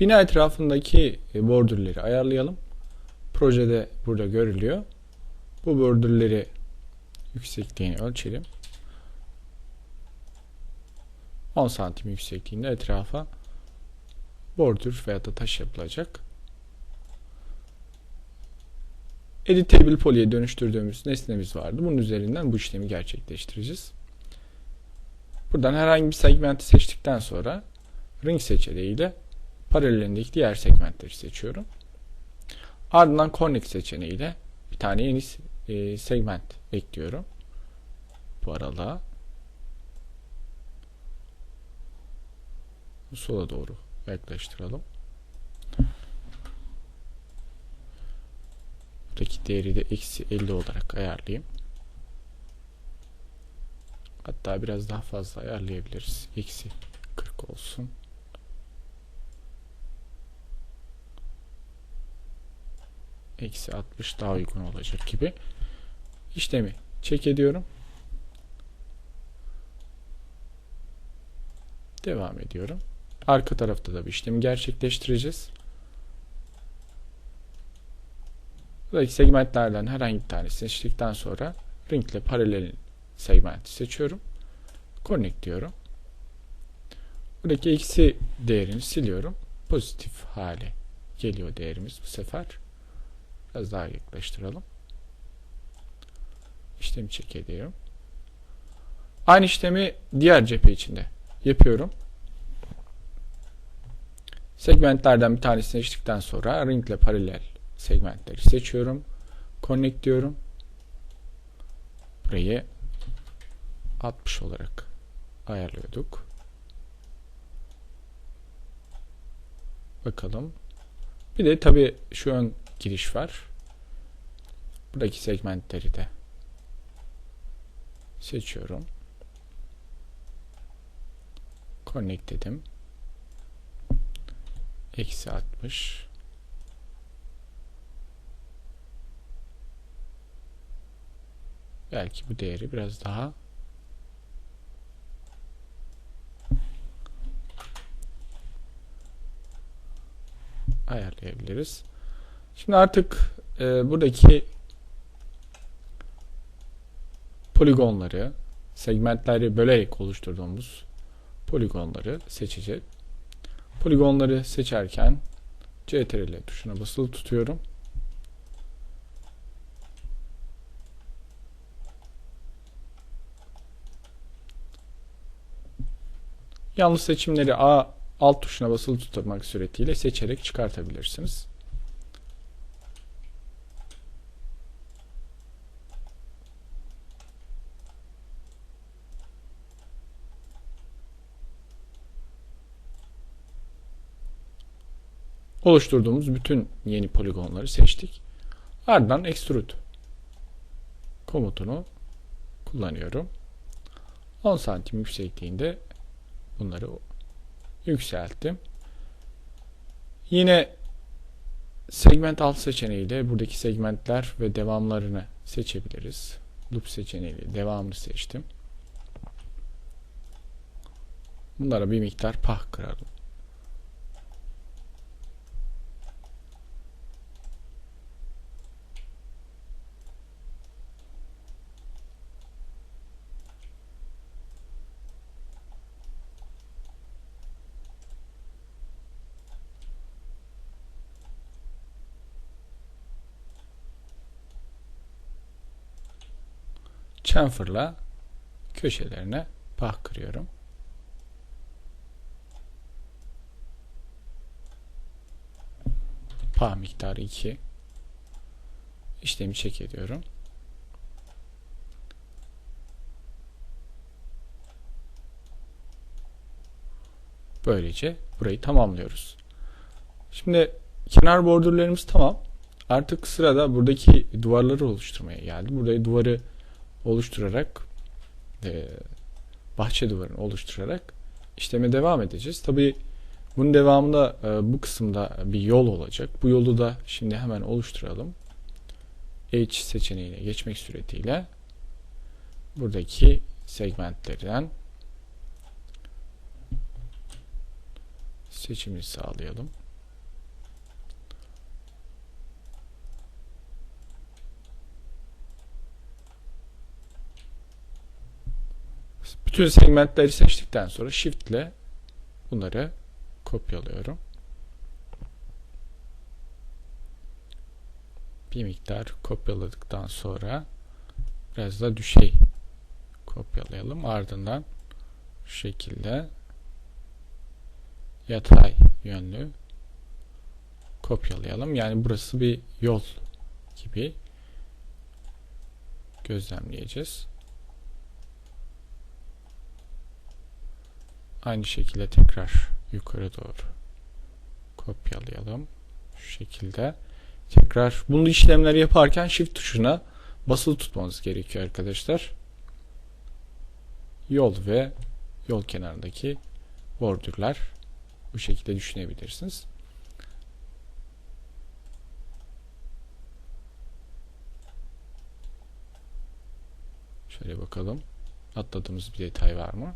Bina etrafındaki e, bordürleri ayarlayalım. Projede burada görülüyor. Bu bordürleri yüksekliğini ölçelim. 10 santim yüksekliğinde etrafa bordür veya da taş yapılacak. Editable poly'e dönüştürdüğümüz nesnemiz vardı. Bunun üzerinden bu işlemi gerçekleştireceğiz. Buradan herhangi bir segmenti seçtikten sonra ring seçeneğiyle paralelindeki diğer segmentleri seçiyorum. Ardından connect seçeneğiyle bir tane yeni e, segment ekliyorum. Bu aralığa. Sola doğru yaklaştıralım. Buradaki değeri de eksi 50 olarak ayarlayayım. Hatta biraz daha fazla ayarlayabiliriz. Eksi 40 olsun. Eksi 60 daha uygun olacak gibi. İşlemi çek ediyorum. Devam ediyorum. Arka tarafta da bir işlemi gerçekleştireceğiz. Buradaki segmentlerden herhangi bir tanesini seçtikten sonra ring ile paralel segmenti seçiyorum. Connect diyorum. Buradaki eksi değerini siliyorum. Pozitif hale geliyor değerimiz bu sefer. Biraz daha yaklaştıralım. İşlemi çek ediyorum. Aynı işlemi diğer cephe içinde yapıyorum. Segmentlerden bir tanesini seçtikten sonra ring ile paralel segmentleri seçiyorum. Connect diyorum. Burayı 60 olarak ayarlıyorduk. Bakalım. Bir de tabi şu ön giriş var. Buradaki segmentleri de seçiyorum. Connect dedim. Eksi 60. Belki bu değeri biraz daha ayarlayabiliriz. Şimdi artık e, buradaki poligonları, segmentleri bölerek oluşturduğumuz poligonları seçeceğiz. Poligonları seçerken CTRL tuşuna basılı tutuyorum. Yanlış seçimleri A alt tuşuna basılı tutmak suretiyle seçerek çıkartabilirsiniz. Oluşturduğumuz bütün yeni poligonları seçtik. Ardından extrude komutunu kullanıyorum. 10 santim yüksekliğinde bunları yükselttim. Yine segment alt seçeneğiyle buradaki segmentler ve devamlarını seçebiliriz. Loop seçeneğiyle devamını seçtim. Bunlara bir miktar pah kıralım. Chamfer'la köşelerine pah kırıyorum. Pah miktarı 2. İşlemi çek ediyorum. Böylece burayı tamamlıyoruz. Şimdi kenar bordürlerimiz tamam. Artık sırada buradaki duvarları oluşturmaya geldi. Burayı duvarı oluşturarak e, bahçe duvarını oluşturarak işleme devam edeceğiz. Tabi bunun devamında e, bu kısımda bir yol olacak. Bu yolu da şimdi hemen oluşturalım. H seçeneğine geçmek suretiyle buradaki segmentlerden seçimini sağlayalım. Bütün segmentleri seçtikten sonra Shift ile bunları kopyalıyorum. Bir miktar kopyaladıktan sonra biraz da düşey kopyalayalım. Ardından şu şekilde yatay yönlü kopyalayalım. Yani burası bir yol gibi gözlemleyeceğiz. Aynı şekilde tekrar yukarı doğru kopyalayalım. Şu şekilde. Tekrar bunu işlemleri yaparken shift tuşuna basılı tutmanız gerekiyor arkadaşlar. Yol ve yol kenarındaki bordürler bu şekilde düşünebilirsiniz. Şöyle bakalım. Atladığımız bir detay var mı?